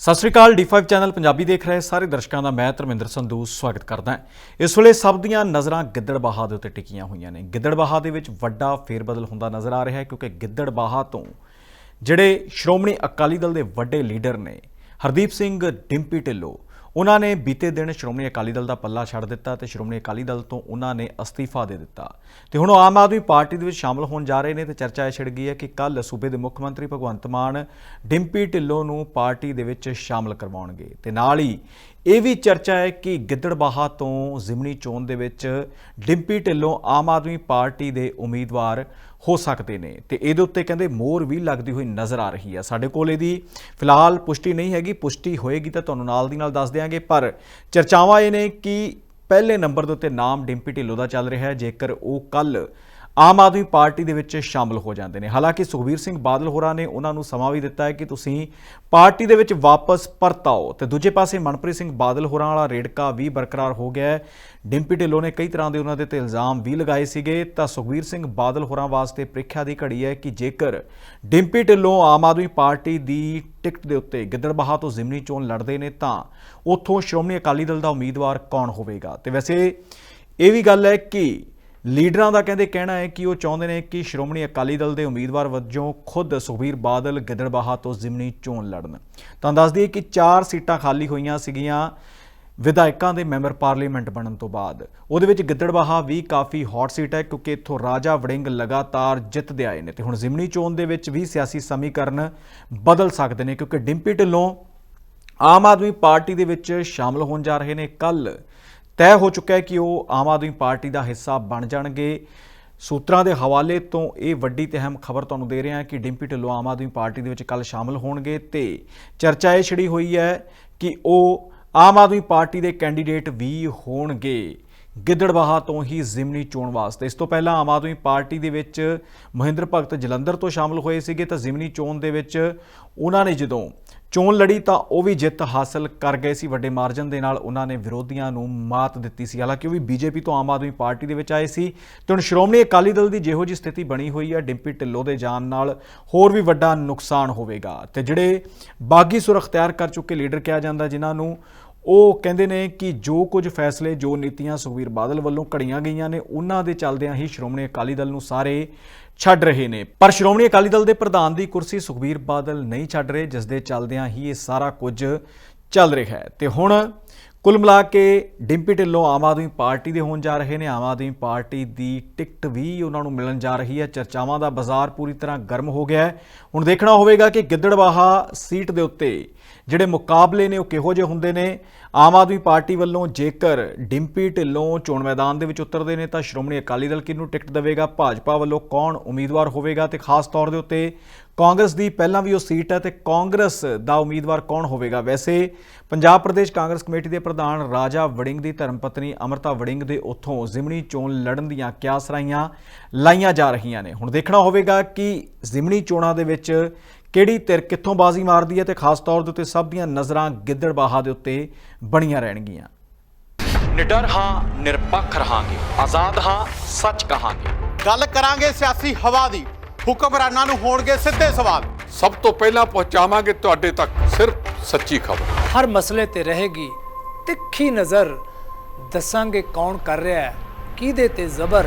ਸਤਿ ਸ੍ਰੀ ਅਕਾਲ D5 channel Punjabi ਦੇਖ ਰਹੇ ਸਾਰੇ ਦਰਸ਼ਕਾਂ ਦਾ, ਮੈਂ ਧਰਮਿੰਦਰ ਸੰਧੂ, ਸਵਾਗਤ ਕਰਦਾ ਹਾਂ। ਇਸ ਵੇਲੇ ਸਭ ਦੀਆਂ ਨਜ਼ਰਾਂ ਗਿੱਦੜਬਾਹਾ ਦੇ ਉੱਤੇ ਟਿਕੀਆਂ ਹੋਈਆਂ ਨੇ। ਗਿੱਦੜਬਾਹਾ ਦੇ ਵਿੱਚ ਵੱਡਾ ਫੇਰਬਦਲ ਹੁੰਦਾ ਨਜ਼ਰ ਆ ਰਿਹਾ ਹੈ, ਕਿਉਂਕਿ ਗਿੱਦੜਬਾਹਾ ਤੋਂ ਜਿਹੜੇ ਸ਼੍ਰੋਮਣੀ ਅਕਾਲੀ ਦਲ ਦੇ ਵੱਡੇ ਲੀਡਰ ਨੇ, ਹਰਦੀਪ ਸਿੰਘ, ਡਿੰਪੀ ਢਿੱਲੋਂ ਉਹਨਾਂ ਨੇ ਬੀਤੇ ਦਿਨ ਸ਼੍ਰੋਮਣੀ ਅਕਾਲੀ ਦਲ ਦਾ ਪੱਲਾ ਛੱਡ ਦਿੱਤਾ ਤੇ ਸ਼੍ਰੋਮਣੀ ਅਕਾਲੀ ਦਲ ਤੋਂ ਉਹਨਾਂ ਨੇ ਅਸਤੀਫਾ ਦੇ ਦਿੱਤਾ। ਤੇ ਹੁਣ ਉਹ ਆਮ ਆਦਮੀ ਪਾਰਟੀ ਦੇ ਵਿੱਚ ਸ਼ਾਮਲ ਹੋਣ ਜਾ ਰਹੇ ਨੇ ਤੇ ਚਰਚਾ ਇਹ ਛਿੜ ਗਈ ਹੈ ਕਿ ਕੱਲ ਸੂਬੇ ਦੇ ਮੁੱਖ ਮੰਤਰੀ ਭਗਵੰਤ ਮਾਨ, ਡਿੰਪੀ ਢਿੱਲੋਂ ਨੂੰ ਪਾਰਟੀ ਦੇ ਵਿੱਚ ਸ਼ਾਮਲ ਕਰਵਾਉਣਗੇ ਤੇ ਨਾਲ ਹੀ ਇਹ ਵੀ ਚਰਚਾ ਹੈ ਕਿ ਗਿੱਦੜਬਾਹਾ ਤੋਂ ਜ਼ਿਮਨੀ ਚੋਣ ਦੇ ਵਿੱਚ ਡਿੰਪੀ ਢਿੱਲੋਂ ਆਮ ਆਦਮੀ ਪਾਰਟੀ ਦੇ ਉਮੀਦਵਾਰ ਹੋ ਸਕਦੇ ਨੇ ਤੇ ਇਹਦੇ ਉੱਤੇ ਕਹਿੰਦੇ ਮੋਹਰ ਵੀ ਲੱਗਦੀ ਹੋਈ ਨਜ਼ਰ ਆ ਰਹੀ ਹੈ। ਸਾਡੇ ਕੋਲ ਇਹਦੀ ਫਿਲਹਾਲ ਪੁਸ਼ਟੀ ਨਹੀਂ ਹੈਗੀ, ਪੁਸ਼ਟੀ ਹੋਏਗੀ ਤਾਂ ਤੁਹਾਨੂੰ ਨਾਲ ਦੀ ਨਾਲ ਦੱਸ ਦਿਆਂਗੇ, ਪਰ ਚਰਚਾਵਾਂ ਇਹ ਨੇ ਕਿ ਪਹਿਲੇ ਨੰਬਰ ਦੇ ਉੱਤੇ ਨਾਮ ਡਿੰਪੀ ਢਿੱਲੋਂ ਦਾ ਚੱਲ ਰਿਹਾ ਹੈ। ਜੇਕਰ ਉਹ ਕੱਲ ਆਮ ਆਦਮੀ ਪਾਰਟੀ ਦੇ ਵਿੱਚ ਸ਼ਾਮਲ ਹੋ ਜਾਂਦੇ ਨੇ। ਹਾਲਾਂਕਿ ਸੁਖਬੀਰ ਸਿੰਘ ਬਾਦਲ ਹੋਰਾਂ ਨੇ ਉਹਨਾਂ ਨੂੰ ਸਮਾਂ ਵੀ ਦਿੱਤਾ ਹੈ ਕਿ ਤੁਸੀਂ ਪਾਰਟੀ ਦੇ ਵਿੱਚ ਵਾਪਸ ਪਰਤ ਆਓ ਤੇ ਦੂਜੇ ਪਾਸੇ ਮਨਪ੍ਰੀਤ ਸਿੰਘ ਬਾਦਲ ਹੋਰਾਂ ਵਾਲਾ ਰੇੜਕਾ ਵੀ ਬਰਕਰਾਰ ਹੋ ਗਿਆ ਹੈ। ਡਿੰਪੀ ਢਿੱਲੋਂ ਨੇ ਕਈ ਤਰ੍ਹਾਂ ਦੇ ਉਹਨਾਂ ਦੇ ਤੇ ਇਲਜ਼ਾਮ ਵੀ ਲਗਾਏ ਸੀਗੇ। ਤਾਂ ਸੁਖਬੀਰ ਸਿੰਘ ਬਾਦਲ ਹੋਰਾਂ ਵਾਸਤੇ ਪ੍ਰੀਖਿਆ ਦੀ ਘੜੀ ਹੈ ਕਿ ਜੇਕਰ ਡਿੰਪੀ ਢਿੱਲੋਂ ਆਮ ਆਦਮੀ ਪਾਰਟੀ ਦੀ ਟਿਕਟ ਦੇ ਉੱਤੇ ਗਿੱਦੜਬਾਹਾ ਤੋਂ ਜ਼ਿਮਨੀ ਚੋਣ ਲੜਦੇ ਨੇ, ਤਾਂ ਉੱਥੋਂ ਸ਼੍ਰੋਮਣੀ ਅਕਾਲੀ ਦਲ ਦਾ ਉਮੀਦਵਾਰ ਕੌਣ ਹੋਵੇਗਾ? ਤੇ ਵੈਸੇ ਇਹ ਵੀ ਗੱਲ ਹੈ ਕਿ ਲੀਡਰਾਂ ਦਾ ਕਹਿੰਦੇ ਕਹਿਣਾ ਹੈ ਕਿ ਉਹ ਚਾਹੁੰਦੇ ਨੇ ਕਿ ਸ਼੍ਰੋਮਣੀ ਅਕਾਲੀ ਦਲ ਦੇ ਉਮੀਦਵਾਰ ਵਜੋਂ ਖੁਦ ਸੁਖਬੀਰ ਬਾਦਲ ਗਿੱਦੜਬਾਹਾ ਤੋਂ ਜ਼ਿਮਨੀ ਚੋਣ ਲੜਨ। ਤਾਂ ਦੱਸ ਦਈਏ ਕਿ 4 ਸੀਟਾਂ ਖਾਲੀ ਹੋਈਆਂ ਸੀਗੀਆਂ ਵਿਧਾਇਕਾਂ ਦੇ ਮੈਂਬਰ ਪਾਰਲੀਮੈਂਟ ਬਣਨ ਤੋਂ ਬਾਅਦ। ਉਹਦੇ ਵਿੱਚ ਗਿੱਦੜਬਾਹਾ ਵੀ ਕਾਫੀ ਹੌਟ ਸੀਟ ਹੈ ਕਿਉਂਕਿ ਇੱਥੋਂ ਰਾਜਾ ਵੜਿੰਗ ਲਗਾਤਾਰ ਜਿੱਤਦੇ ਆਏ ਨੇ ਤੇ ਹੁਣ ਜ਼ਿਮਨੀ ਚੋਣ ਦੇ ਵਿੱਚ ਵੀ ਸਿਆਸੀ ਸਮੀਕਰਨ ਬਦਲ ਸਕਦੇ ਨੇ ਕਿਉਂਕਿ ਡਿੰਪੀ ਢਿੱਲੋਂ ਆਮ ਆਦਮੀ ਪਾਰਟੀ ਦੇ ਵਿੱਚ ਸ਼ਾਮਲ ਹੋਣ ਜਾ ਰਹੇ ਨੇ। ਕੱਲ ਤੈਅ ਹੋ ਚੁੱਕਾ ਹੈ ਕਿ ਉਹ ਆਮ ਆਦਮੀ ਪਾਰਟੀ ਦਾ ਹਿੱਸਾ ਬਣ ਜਾਣਗੇ। ਸੂਤਰਾਂ ਦੇ ਹਵਾਲੇ ਤੋਂ ਇਹ ਵੱਡੀ ਤੇ ਅਹਿਮ ਖਬਰ ਤੁਹਾਨੂੰ ਦੇ ਰਹੇ ਹਾਂ ਕਿ ਡਿੰਪੀ ਢਿੱਲੋਂ ਆਮ ਆਦਮੀ ਪਾਰਟੀ ਦੇ ਵਿੱਚ ਕੱਲ ਸ਼ਾਮਲ ਹੋਣਗੇ ਤੇ ਚਰਚਾ ਇਹ ਛਿੜੀ ਹੋਈ ਹੈ ਕਿ ਉਹ ਆਮ ਆਦਮੀ ਪਾਰਟੀ ਦੇ ਕੈਂਡੀਡੇਟ ਵੀ ਹੋਣਗੇ। ਗਿੱਦੜਬਾਹਾ ਤੋਂ ਹੀ ਜ਼ਿਮਨੀ ਚੋਣ ਵਾਸਤੇ। ਇਸ ਤੋਂ ਪਹਿਲਾਂ ਆਮ ਆਦਮੀ ਪਾਰਟੀ ਦੇ ਵਿੱਚ ਮਹਿੰਦਰ ਭਗਤ ਜਲੰਧਰ ਤੋਂ ਸ਼ਾਮਲ ਹੋਏ ਸੀਗੇ, ਤਾਂ ਜ਼ਿਮਨੀ ਚੋਣ ਦੇ ਵਿੱਚ ਉਹਨਾਂ ਨੇ ਜਦੋਂ ਚੋਣ ਲੜੀ ਤਾਂ ਉਹ ਵੀ ਜਿੱਤ ਹਾਸਲ ਕਰ ਗਏ ਸੀ। ਵੱਡੇ ਮਾਰਜਨ ਦੇ ਨਾਲ ਉਹਨਾਂ ਨੇ ਵਿਰੋਧੀਆਂ ਨੂੰ ਮਾਤ ਦਿੱਤੀ ਸੀ। ਹਾਲਾਂਕਿ ਉਹ ਵੀ ਬੀਜੇਪੀ ਤੋਂ ਆਮ ਆਦਮੀ ਪਾਰਟੀ ਦੇ ਵਿੱਚ ਆਏ ਸੀ। ਤੇ ਹੁਣ ਸ਼੍ਰੋਮਣੀ ਅਕਾਲੀ ਦਲ ਦੀ ਜਿਹੋ ਜੀ ਸਥਿਤੀ ਬਣੀ ਹੋਈ ਹੈ, ਡਿੰਪੀ ਢਿੱਲੋਂ ਦੇ ਜਾਣ ਨਾਲ ਹੋਰ ਵੀ ਵੱਡਾ ਨੁਕਸਾਨ ਹੋਵੇਗਾ। ਤੇ ਜਿਹੜੇ ਬਾਗੀ ਸੁਰ ਅਖਤਿਆਰ ਕਰ ਚੁੱਕੇ ਲੀਡਰ ਕਿਹਾ ਜਾਂਦਾ, ਜਿਨ੍ਹਾਂ ਨੂੰ ਉਹ ਕਹਿੰਦੇ ਨੇ ਕਿ ਜੋ ਕੁਝ ਫੈਸਲੇ, ਜੋ ਨੀਤੀਆਂ ਸੁਖਬੀਰ ਬਾਦਲ ਵੱਲੋਂ ਘੜੀਆਂ ਗਈਆਂ ਨੇ, ਉਹਨਾਂ ਦੇ ਚੱਲਦਿਆਂ ਹੀ ਸ਼੍ਰੋਮਣੀ ਅਕਾਲੀ ਦਲ ਨੂੰ ਸਾਰੇ ਛੱਡ ਰਹੇ ਨੇ। ਪਰ ਸ਼੍ਰੋਮਣੀ ਅਕਾਲੀ ਦਲ ਦੇ ਪ੍ਰਧਾਨ ਦੀ ਕੁਰਸੀ ਸੁਖਬੀਰ ਬਾਦਲ ਨਹੀਂ ਛੱਡ ਰਹੇ, ਜਿਸ ਦੇ ਚੱਲਦਿਆਂ ਹੀ ਇਹ ਸਾਰਾ ਕੁਝ ਚੱਲ ਰਿਹਾ ਹੈ। ਤੇ ਹੁਣ ਕੁੱਲ ਮਿਲਾ ਕੇ ਡਿੰਪੀ ਢਿੱਲੋਂ ਆਮ ਆਦਮੀ ਪਾਰਟੀ ਦੇ ਹੋਣ ਜਾ ਰਹੇ ਨੇ। ਆਮ ਆਦਮੀ ਪਾਰਟੀ ਦੀ ਟਿਕਟ ਵੀ ਉਹਨਾਂ ਨੂੰ ਮਿਲਣ ਜਾ ਰਹੀ ਹੈ। ਚਰਚਾਵਾਂ ਦਾ ਬਾਜ਼ਾਰ ਪੂਰੀ ਤਰ੍ਹਾਂ ਗਰਮ ਹੋ ਗਿਆ ਹੈ। ਹੁਣ ਦੇਖਣਾ ਹੋਵੇਗਾ ਕਿ ਗਿੱਦੜਬਾਹਾ ਸੀਟ ਦੇ ਉੱਤੇ ਜਿਹੜੇ ਮੁਕਾਬਲੇ ਨੇ ਉਹ ਕਿਹੋ ਜਿਹੇ ਹੁੰਦੇ ਨੇ? ਆਮ ਆਦਮੀ ਪਾਰਟੀ ਵੱਲੋਂ ਜੇਕਰ ਡਿੰਪੀ ਢਿੱਲੋਂ ਚੋਣ ਮੈਦਾਨ ਦੇ ਵਿੱਚ ਉਤਰਦੇ ਨੇ ਤਾਂ ਸ਼੍ਰੋਮਣੀ ਅਕਾਲੀ ਦਲ ਕਿਹਨੂੰ ਟਿਕਟ ਦੇਵੇਗਾ? ਭਾਜਪਾ ਵੱਲੋਂ ਕੌਣ ਉਮੀਦਵਾਰ ਹੋਵੇਗਾ? ਤੇ ਖਾਸ ਤੌਰ ਦੇ ਉੱਤੇ ਕਾਂਗਰਸ ਦੀ ਪਹਿਲਾਂ ਵੀ ਉਹ ਸੀਟ ਹੈ ਤੇ ਕਾਂਗਰਸ ਦਾ ਉਮੀਦਵਾਰ ਕੌਣ ਹੋਵੇਗਾ? ਵੈਸੇ ਪੰਜਾਬ ਪ੍ਰਦੇਸ਼ ਕਾਂਗਰਸ ਕਮੇਟੀ ਦੇ ਪ੍ਰਧਾਨ ਰਾਜਾ ਵੜਿੰਗ ਦੀ ਧਰਮਪਤਨੀ ਅਮਰਤਾ ਵੜਿੰਗ ਦੇ ਉੱਥੋਂ ਜ਼ਿਮਨੀ ਚੋਣ ਲੜਨ ਦੀਆਂ ਕਿਆਸਰਾਈਆਂ ਲਾਈਆਂ ਜਾ ਰਹੀਆਂ ਨੇ। ਹੁਣ ਦੇਖਣਾ ਹੋਵੇਗਾ ਕਿ ਜ਼ਿਮਨੀ ਚੋਣਾਂ ਦੇ ਵਿੱਚ ਕਿਹੜੀ ਧਿਰ ਕਿੱਥੋਂ ਬਾਜ਼ੀ ਮਾਰਦੀ ਹੈ ਤੇ ਖਾਸ ਤੌਰ ਦੇ ਉੱਤੇ ਸਭ ਦੀਆਂ ਨਜ਼ਰਾਂ ਗਿੱਦੜਬਾਹਾ ਦੇ ਉੱਤੇ ਬਣੀਆਂ ਰਹਿਣਗੀਆਂ। ਨਿਡਰ ਹਾਂ ਨਿਰਪੱਖ ਰਹਾਂਗੇ। ਆਜ਼ਾਦ ਹਾਂ ਸੱਚ ਕਹਾਂਗੇ। ਗੱਲ ਕਰਾਂਗੇ ਸਿਆਸੀ ਹਵਾ ਦੀ। ਹੁਕਮਰਾਨਾਂ ਨੂੰ ਹੋਣਗੇ ਸਿੱਧੇ ਸਵਾਲ। ਸਭ ਤੋਂ ਪਹਿਲਾਂ ਪਹੁੰਚਾਵਾਂਗੇ ਤੁਹਾਡੇ ਤੱਕ ਸਿਰਫ ਸੱਚੀ ਖਬਰ। ਹਰ ਮਸਲੇ ਤੇ ਰਹੇਗੀ ਤਿੱਖੀ ਨਜ਼ਰ। ਦੱਸਾਂਗੇ ਕੌਣ ਕਰ ਰਿਹਾ ਹੈ ਕਿਹਦੇ ਤੇ ਜ਼ਬਰ।